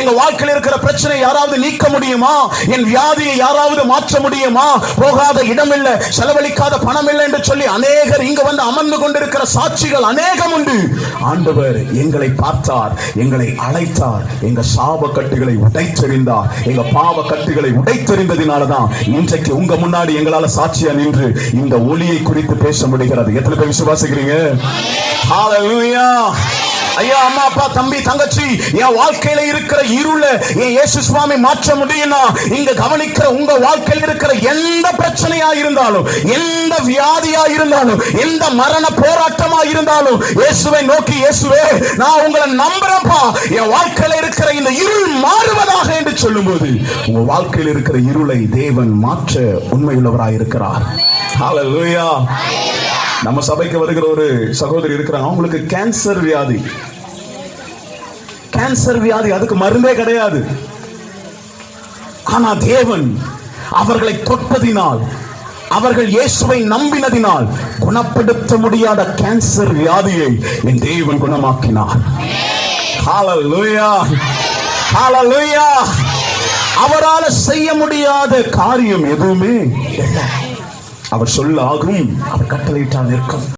எங்க வாழ்க்கையில் இருக்கிற பிரச்சனை யாராவது நீக்க முடியுமா? என் வியாதியை யாராவது மாற்ற முடியுமா? போகாத இடம் இல்ல செலவழிக்காத பணம் இல்லை என்று சொல்லி அநேகர் இங்க வந்து அமர்ந்து கொண்டிருக்கிற சாட்சிகள் அநேகம் உண்டு. ஆண்டவர் எங்களை பார்த்தார் எங்களை அழைத்தார் எங்க சாப கட்டுகளை உடைத்தெறிந்தார் எங்க பாவ கட்டுகளை உடைத்தெறிந்ததினாலதான் இன்றைக்கு உங்க முன்னாடி எங்களால சாட்சியா நின்று இந்த ஒளியை குறித்து பேச முடிகிறது. எத்தனை பேர் விசுவாசிக்கிறீங்க? Hallelujah. ஐயா அம்மா அப்பா தம்பி தங்கச்சி என் வாழ்க்கையில இருக்கிற இருள என் இயேசு சுவாமி மாற்ற முடியும்னா இங்க கவனிக்கிற உங்க வாழ்க்கையில் இருக்கிற எந்த பிரச்சனையா இருந்தாலும் எந்த வியாதியா இருந்தாலும் எந்த மரண போராட்டமா இருந்தாலும் இயேசுவை நோக்கி இயேசுவே நான் உங்களை நம்புறேன்ப்பா என் வாழ்க்கையில இருக்கிற இந்த இருள் மாறுவதாக என்று சொல்லும்போது உங்க வாழ்க்கையில் இருக்கிற இருளை தேவன் மாற்ற உண்மையுள்ளவராய் இருக்கிறார் Hallelujah. நம்ம சபைக்கு வருகிற ஒரு சகோதரி இருக்கிறாங்க அவங்களுக்கு கேன்சர் வியாதி. கேன்சர் வியாதி அதுக்கு மருந்தே கிடையாது. ஆனா தேவன் அவர்களை தொட்டதினால் அவர்கள் இயேசுவை நம்பினதினால் குணப்படுத்த முடியாத கேன்சர் வியாதியை என் தேவன் குணமாக்கினார். அவரால் அவரால செய்ய முடியாத காரியம் எதுவுமே இல்லை. அவர் சொல்லாகும். அவர் கட்டளையிட்டால் நிற்கும்.